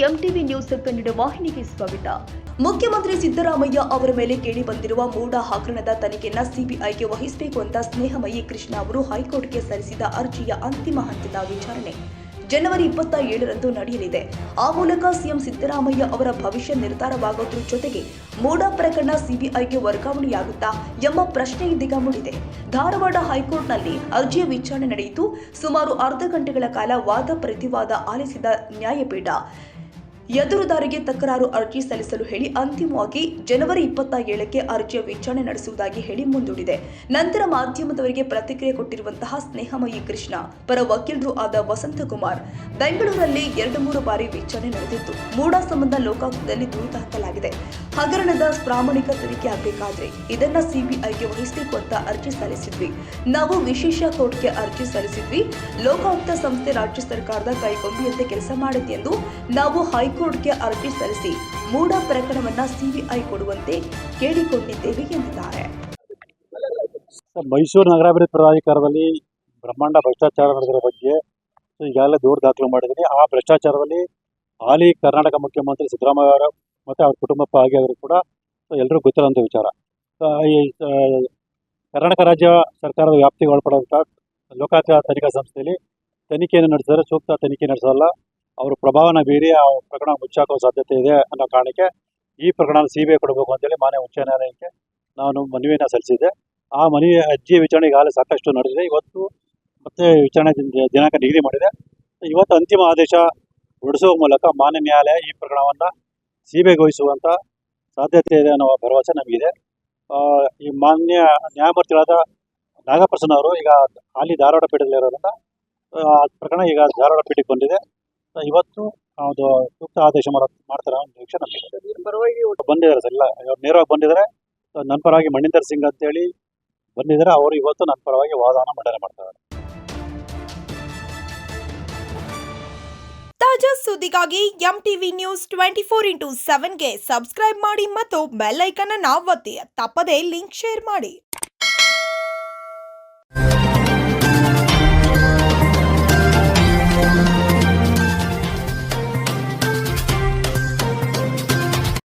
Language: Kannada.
ಎಂಟಿವಿ ನ್ಯೂಸ್ ಕನ್ನಡ ವಾಹಿನಿಗೆ ಸ್ವಾಗತ. ಮುಖ್ಯಮಂತ್ರಿ ಸಿದ್ದರಾಮಯ್ಯ ಅವರ ಮೇಲೆ ಕೇಳಿ ಬಂದಿರುವ ಮೂಡ ಹಗರಣದ ತನಿಖೆಯನ್ನ ಸಿಬಿಐಗೆ ವಹಿಸಬೇಕು ಅಂತ ಸ್ನೇಹಮಯಿ ಕೃಷ್ಣ ಅವರು ಹೈಕೋರ್ಟ್ಗೆ ಸಲ್ಲಿಸಿದ ಅರ್ಜಿಯ ಅಂತಿಮ ಹಂತದ ವಿಚಾರಣೆ ಜನವರಿ ಇಪ್ಪತ್ತ ಏಳರಂದು ನಡೆಯಲಿದೆ. ಆ ಮೂಲಕ ಸಿಎಂ ಸಿದ್ದರಾಮಯ್ಯ ಅವರ ಭವಿಷ್ಯ ನಿರ್ಧಾರವಾಗೋದ್ರ ಜೊತೆಗೆ ಮೂಡ ಪ್ರಕರಣ ಸಿಬಿಐಗೆ ವರ್ಗಾವಣೆಯಾಗುತ್ತಾ ಎಂಬ ಪ್ರಶ್ನೆ ಇದೀಗ ಮೂಡಿದೆ. ಧಾರವಾಡ ಹೈಕೋರ್ಟ್ನಲ್ಲಿ ಅರ್ಜಿಯ ವಿಚಾರಣೆ ನಡೆಯಿತು. ಸುಮಾರು ಅರ್ಧ ಗಂಟೆಗಳ ಕಾಲ ವಾದ ಪ್ರತಿವಾದ ಆಲಿಸಿದ ನ್ಯಾಯಪೀಠ ಎದುರುದಾರಿಗೆ ತಕರಾರು ಅರ್ಜಿ ಸಲ್ಲಿಸಲು ಹೇಳಿ ಅಂತಿಮವಾಗಿ ಜನವರಿ ಇಪ್ಪತ್ತ ಏಳಕ್ಕೆ ಅರ್ಜಿಯ ವಿಚಾರಣೆ ನಡೆಸುವುದಾಗಿ ಹೇಳಿ ಮುಂದೂಡಿದೆ. ನಂತರ ಮಾಧ್ಯಮದವರಿಗೆ ಪ್ರತಿಕ್ರಿಯೆ ಕೊಟ್ಟಿರುವಂತಹ ಸ್ನೇಹಮಯಿ ಕೃಷ್ಣ, ಪರ ವಕೀಲರು ಆದ ವಸಂತಕುಮಾರ್ ಬೆಂಗಳೂರಲ್ಲಿ ಎರಡು ಮೂರು ಬಾರಿ ವಿಚಾರಣೆ ನಡೆದಿತ್ತು ಮೂಡ ಸಂಬಂಧ ಲೋಕಾಯುಕ್ತದಲ್ಲಿ ದೂರು ದಾಖಲಾಗಿದೆ. ಹಗರಣದ ಪ್ರಾಮಾಣಿಕ ತನಿಖೆ ಆಗಬೇಕಾದ್ರೆ ಇದನ್ನ ಸಿಬಿಐಗೆ ವಹಿಸಬೇಕು ಅಂತ ಅರ್ಜಿ ಸಲ್ಲಿಸಿದ್ವಿ. ನಾವು ವಿಶೇಷ ಕೋರ್ಟ್ಗೆ ಅರ್ಜಿ ಸಲ್ಲಿಸಿದ್ವಿ. ಲೋಕಾಯುಕ್ತ ಸಂಸ್ಥೆ ರಾಜ್ಯ ಸರ್ಕಾರದ ಕೈಗೊಂಬಿಯಂತೆ ಕೆಲಸ ಮಾಡಿದೆ ಎಂದು ನಾವು ಹೈಕೋರ್ಟ್ಗೆ ಅರ್ಜಿ ಸಲ್ಲಿಸಿ ಮೂಡ ಪ್ರಕರಣವನ್ನ ಸಿಬಿಐ ಕೊಡುವಂತೆ ಕೇಳಿಕೊಂಡಿದ್ದೇವೆ ಎಂದಿದ್ದಾರೆ. ಸರ್, ಮೈಸೂರು ನಗರಾಭಿವೃದ್ಧಿ ಪ್ರಾಧಿಕಾರದಲ್ಲಿ ಬ್ರಹ್ಮಾಂಡ ಭ್ರಷ್ಟಾಚಾರ ನಡೆದಿರೋ ಬಗ್ಗೆ ಈಗಾಗಲೇ ದೂರು ದಾಖಲು ಮಾಡಿದ್ದೀನಿ. ಆ ಭ್ರಷ್ಟಾಚಾರದಲ್ಲಿ ಹಾಲಿ ಕರ್ನಾಟಕ ಮುಖ್ಯಮಂತ್ರಿ ಸಿದ್ದರಾಮಯ್ಯ ಅವರು ಮತ್ತು ಅವ್ರ ಕುಟುಂಬ ಭಾಗಿಯಾದರು ಕೂಡ ಎಲ್ಲರೂ ಗೊತ್ತಿರೋಂಥ ವಿಚಾರ. ಈ ಕರ್ನಾಟಕ ರಾಜ್ಯ ಸರ್ಕಾರದ ವ್ಯಾಪ್ತಿಗೆ ಒಳಪಡುವಂಥ ಲೋಕಾಯುಕ್ತ ತನಿಖಾ ಸಂಸ್ಥೆಯಲ್ಲಿ ತನಿಖೆಯನ್ನು ನಡೆಸಿದರೆ ಸೂಕ್ತ ತನಿಖೆ ನಡೆಸೋಲ್ಲ. ಅವರು ಪ್ರಭಾವನ ಬೀರಿ ಆ ಪ್ರಕರಣ ಮುಚ್ಚಾಕೋ ಸಾಧ್ಯತೆ ಇದೆ ಅನ್ನೋ ಕಾರಣಕ್ಕೆ ಈ ಪ್ರಕರಣ ಸಿ ಬಿ ಐ ಕೊಡಬೇಕು ಅಂತೇಳಿ ಮಾನ್ಯ ಉಚ್ಚ ನ್ಯಾಯಾಲಯಕ್ಕೆ ನಾನು ಮನವಿಯನ್ನು ಸಲ್ಲಿಸಿದ್ದೆ. ಆ ಮನವಿ ಅರ್ಜಿ ವಿಚಾರಣೆ ಈಗಾಗಲೇ ಸಾಕಷ್ಟು ನಡೆದಿದೆ. ಇವತ್ತು ಮತ್ತೆ ವಿಚಾರಣೆ ದಿನ- ದಿನಾಂಕ ನಿಗದಿ ಮಾಡಿದೆ. ಇವತ್ತು ಅಂತಿಮ ಆದೇಶ ಹೊರಡಿಸುವ ಮೂಲಕ ಮಾನ್ಯ ನ್ಯಾಯಾಲಯ ಈ ಪ್ರಕರಣವನ್ನು ಸಿಬಿಐಗೊಳಿಸುವಂಥ ಸಾಧ್ಯತೆ ಇದೆ ಅನ್ನೋ ಭರವಸೆ ನಮಗಿದೆ. ಈ ಮಾನ್ಯ ನ್ಯಾಯಮೂರ್ತಿಗಳಾದ ನಾಗಪ್ರಸನ್ನ ಅವರು ಈಗ ಹಾಲಿ ಧಾರವಾಡ ಪೀಠದಲ್ಲಿರೋದ್ರಿಂದ ಆ ಪ್ರಕರಣ ಈಗ ಧಾರವಾಡ ಪೀಠಕ್ಕೆ ಬಂದಿದೆ. ಇವತ್ತು ಅದು ಸೂಕ್ತ ಆದೇಶ ಮಾಡ ಮಾಡ್ತಾರೆ? ಒಂದು ನಿರೀಕ್ಷೆ ನಮಗೆ. ಬಂದಿದ್ದಾರೆ ಸರ್. ಇಲ್ಲ ಇವ್ರು ನೇರವಾಗಿ ಬಂದಿದ್ದಾರೆ. ನನ್ನ ಪರವಾಗಿ ಮಣಿಂದರ್ ಸಿಂಗ್ ಅಂತೇಳಿ ಬಂದಿದ್ದಾರೆ. ಅವರು ಇವತ್ತು ನನ್ನ ಪರವಾಗಿ ವಾದನ ಮಂಡನೆ ಮಾಡ್ತಾರೆ. ತಾಜಾ ಸುದ್ದಿಗಾಗಿ M TV news twenty four into ಸೆವೆನ್ಗೆ subscribe ಮಾಡಿ ಮತ್ತು ಬೆಲ್ ಐಕನ್ ಅನ್ನು ಒತ್ತಿ. ತಪ್ಪದೇ ಲಿಂಕ್ ಶೇರ್ ಮಾಡಿ.